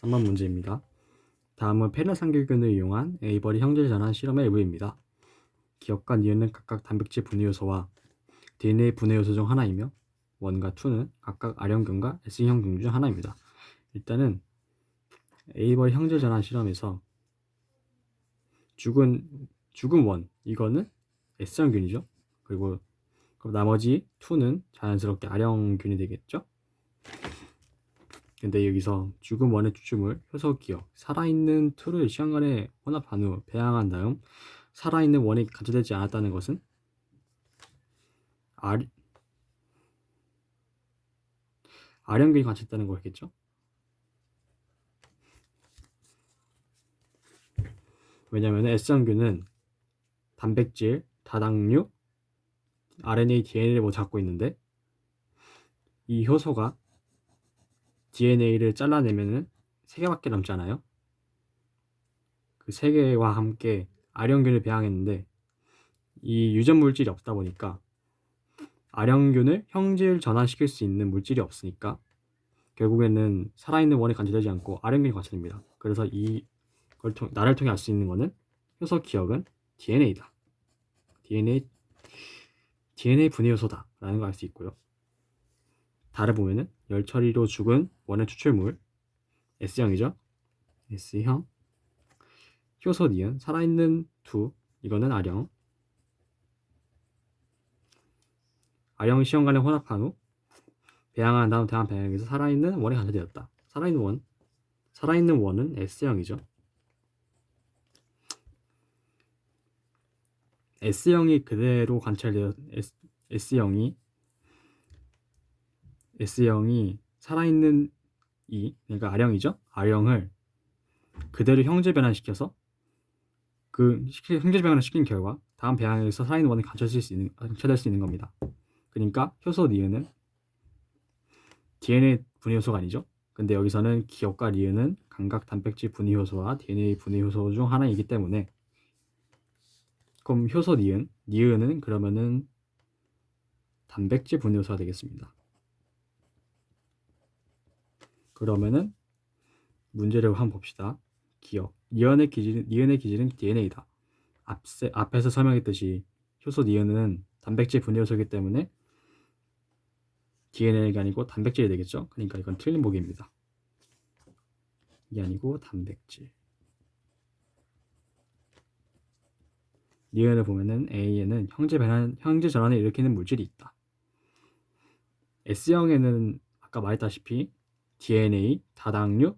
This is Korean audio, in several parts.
3번 문제입니다. 다음은 페르상규균을 이용한 에이버리 형질 전환 실험의 일부입니다. 기억과 니은은 각각 단백질 분해 요소와 DNA 분해 요소 중 하나이며 원과 2는 각각 R형균과 S형균 중 하나입니다. 일단은 에이버리 형질 전환 실험에서 죽은 죽은 원 이거는 S형균이죠. 그리고 나머지 2는 자연스럽게 R형균이 되겠죠. 근데 여기서 죽은 원의 추출물, 효소 기억, 살아있는 툴을 시간간에 혼합한 후 배양한 다음 살아있는 원이 감소되지 않았다는 것은 알, 아령균이 감소했다는 거겠죠? 왜냐하면 S형균은 단백질, 다당류, RNA, DNA를 모두 갖고 있는데 이 효소가 DNA를 잘라내면은 세 개밖에 남잖아요. 그세 개와 함께 아령균을 배양했는데 이 유전 물질이 없다 보니까 아령균을 형질 전환시킬 수 있는 물질이 없으니까 결국에는 살아있는 원이 관찰되지 않고 아령균이 관찰됩니다. 그래서 이걸 통 나를 통해 알 수 있는 거는 효소 기억은 DNA다. DNA DNA 분해 요소다라는 걸 알 수 있고요. 달을 보면은 열 처리로 죽은 원의 추출물 S형이죠. S형 효소 니은 살아있는 두 이거는 R형 R형 시형 간에 혼합한 후 배양한 다음 대한 배양에서 살아있는 원이 관찰되었다. 살아있는 원 살아있는 원은 S형이죠. S형이 그대로 관찰되어 S, S형이 S형이 살아있는 이 그러니까 R형이죠. R형을 그대로 형질 변환시켜서 그 형질 변환을 시킨 결과 다음 배양에서 살아있는 원이 관찰될 수 있는 관찰될 수 있는 겁니다. 그러니까 효소 니은은 DNA 분해 요소가 아니죠. 근데 여기서는 기억과 리은은 감각 단백질 분해 요소와 DNA 분해 요소 중 하나이기 때문에 그럼 효소 니은, 니은은 그러면은 단백질 분해 요소가 되겠습니다. 그러면은 문제를 한번 봅시다. 기억. 니은의 기질은 니은의 기질은 DNA다. 앞세, 앞에서 설명했듯이 효소 니은은 단백질 분해 요소이기 때문에 DNA가 아니고 단백질이 되겠죠. 그러니까 이건 틀린 보기입니다. 이게 아니고 단백질. 니은을 보면은 A에는 형제 변환, 형제 전환을 일으키는 물질이 있다. S형에는 아까 말했다시피 DNA, 다당류,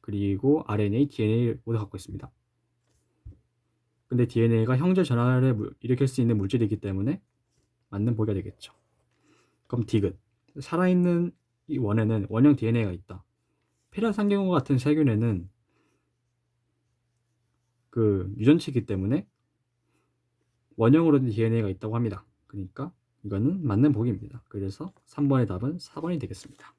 그리고 RNA, DNA를 모두 갖고 있습니다. 근데 DNA가 형제 전환을 물- 일으킬 수 있는 물질이기 때문에 맞는 보기가 되겠죠. 그럼 디귿. 살아있는 이 원에는 원형 DNA가 있다. 페라상경호 같은 세균에는 그 유전치이기 때문에 원형으로 된 DNA가 있다고 합니다. 그러니까 이거는 맞는 보기입니다. 그래서 3번의 답은 4번이 되겠습니다.